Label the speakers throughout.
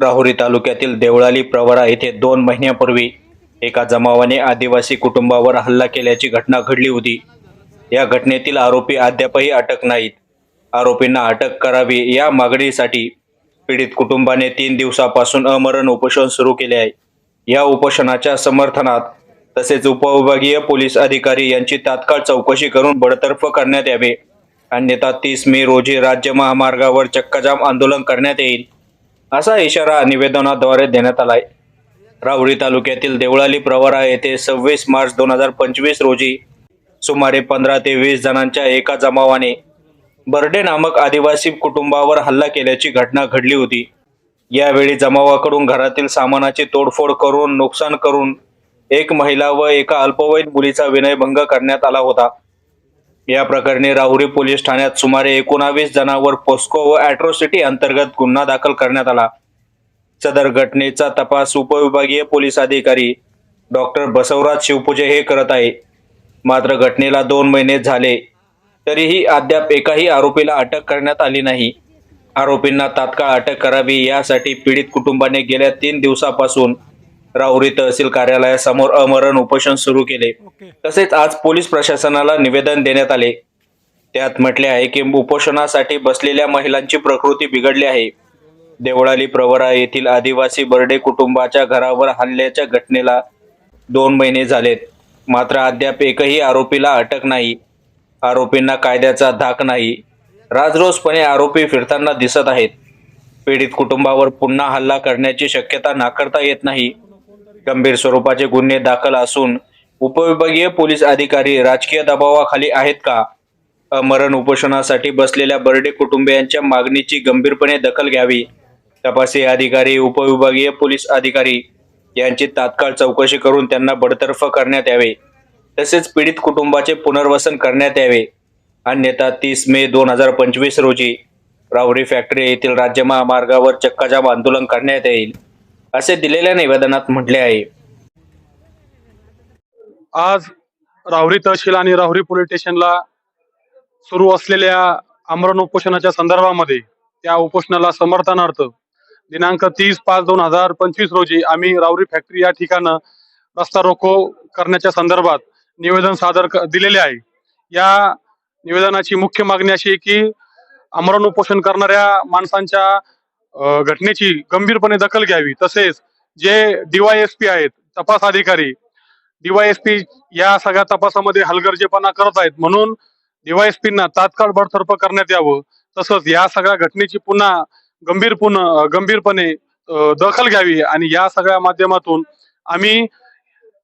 Speaker 1: राहुरी तालुक्यातील देवळाली प्रवरा येथे दोन महिन्यापूर्वी एका जमावाने आदिवासी कुटुंबावर हल्ला केल्याची घटना घडली होती. या घटनेतील आरोपी अद्यापही अटक नाहीत. आरोपींना अटक करावी या मागणीसाठी पीडित कुटुंबाने तीन दिवसापासून अमरण उपोषण सुरू केले आहे. या उपोषणाच्या समर्थनात तसेच उपविभागीय पोलीस अधिकारी यांची तात्काळ चौकशी करून बडतर्फ करण्यात यावे. अन्यथा तीस मे रोजी राज्य महामार्गावर चक्काजाम आंदोलन करण्यात येईल. असा इशारा निवेदनाद्वारे देण्यात आलाय. राहुरी तालुक्यातील देवळाली प्रवरा येथे सव्वीस मार्च दोन हजार पंचवीस रोजी सुमारे पंधरा ते वीस जणांच्या एका जमावाने बर्डे नामक आदिवासी कुटुंबावर हल्ला केल्याची घटना घडली होती. यावेळी जमावाकडून घरातील सामानाची तोडफोड करून नुकसान करून एक महिला व एका अल्पवयीन मुलीचा विनयभंग करण्यात आला होता. या प्रकरणी राहुरी पोलीस ठाण्यात सुमारे एकोणावीस जणांवर पोस्को व अॅट्रोसिटी अंतर्गत गुन्हा दाखल करण्यात आला. सदर घटनेचा तपास उपविभागीय पोलीस अधिकारी डॉक्टर बसवराज शिवपूजे हे करत आहे. मात्र घटनेला दोन महिने झाले. तरीही अद्याप एकाही आरोपीला अटक करण्यात आली नाही. आरोपींना तात्काळ अटक करावी यासाठी पीडित कुटुंबाने गेल्या तीन दिवसापासून राहुरी तहसील कार्यालयासमोर अमरण उपोषण सुरू केले. तसेच आज पोलीस प्रशासनाला निवेदन देण्यात आले. त्यात म्हटले आहे की उपोषणासाठी बसलेल्या महिलांची प्रकृती बिघडली आहे. देवळाली प्रवरा येथील आदिवासी बर्डे कुटुंबाच्या घरावर हल्ल्याच्या घटनेला दोन महिने झालेत. मात्र अद्याप एकही आरोपीला अटक नाही. आरोपींना कायद्याचा धाक नाही. राजरोसपणे आरोपी फिरताना दिसत आहेत. पीडित कुटुंबावर पुन्हा हल्ला करण्याची शक्यता नाकारता येत नाही. गंभीर स्वरूपाचे गुन्हे दाखल असून उपविभागीय पोलीस अधिकारी राजकीय दबावाखाली आहेत का? मरण उपोषणासाठी बसलेल्या बर्डे कुटुंबियांच्या मागणीची गंभीरपणे दखल घ्यावी तपासी अधिकारी उपविभागीय पोलीस अधिकारी यांची तात्काळ चौकशी करून त्यांना बडतर्फ करण्यात यावे तसेच पीडित कुटुंबाचे पुनर्वसन करण्यात यावे. अन्यथा तीस मे दोन हजार पंचवीस रोजी राहुरी फॅक्टरी येथील राज्य महामार्गावर चक्काजाम आंदोलन करण्यात येईल. असे दिलेल्या निवेदनात म्हटले आहे.
Speaker 2: आज राहुरी तहसील आणि राहुरी पोलीस स्टेशनला सुरू असलेल्या आमरण उपोषणाच्या संदर्भामध्ये त्या उपोषणाला समर्थनार्थ दिनांक तीस पाच दोन हजार पंचवीस रोजी आम्ही राहुरी फॅक्टरी या ठिकाणं रस्ता रोको करण्याच्या संदर्भात निवेदन सादर दिलेले आहे. या निवेदनाची मुख्य मागणी अशी आहे की आमरण उपोषण करणाऱ्या माणसांच्या घटनेची गंभीरपणे दखल घ्यावी. तसेच जे डीवायएसपी आहेत तपास अधिकारी डीवायएसपी या सगळ्या तपासामध्ये हलगर्जेपणा करत आहेत म्हणून डीवायएसपींना तात्काळ बडतर्फ करण्यात यावं. तसंच या सगळ्या घटनेची पुन्हा गंभीर पुन्हा गंभीरपणे दखल घ्यावी आणि या सगळ्या माध्यमातून आम्ही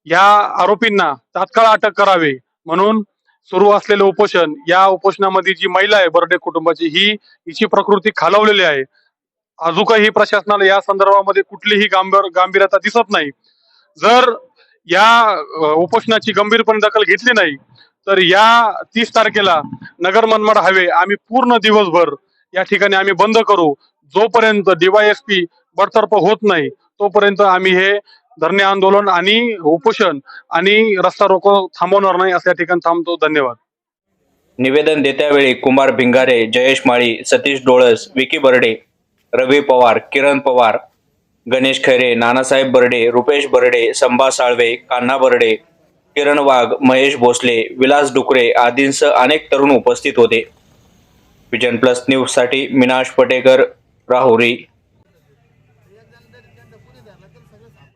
Speaker 2: या आरोपींना तात्काळ अटक करावे म्हणून सुरू असलेलं उपोषण या उपोषणामध्ये जी महिला आहे बर्डे कुटुंबाची ही हिची प्रकृती खालवलेली आहे. अजूनही प्रशासनाला या संदर्भामध्ये कुठलीही गांभीर गांभीर्यता दिसत नाही. जर या उपोषणाची गंभीरपणे दखल घेतली नाही तर या तीस तारखेला नगर मनमाड हवे आम्ही पूर्ण दिवसभर या ठिकाणी आम्ही बंद करू. जोपर्यंत डीवायएसपी बडतर्फ होत नाही तोपर्यंत आम्ही हे धरणे आंदोलन आणि उपोषण आणि रस्ता रोको थांबवणार नाही असं या ठिकाणी थांबतो. धन्यवाद.
Speaker 1: निवेदन देत्यावेळी कुमार भिंगारे जयेश माळी सतीश डोळस विकी बर्डे रवी पवार किरण पवार गणेश खैरे नानासाहेब बर्डे रुपेश बर्डे संभा साळवे कान्हा बर्डे किरण वाघ महेश भोसले विलास डुकरे आदींसह अनेक तरुण उपस्थित होते. विजन प्लस न्यूजसाठी मिनाश पटेकर राहुरी.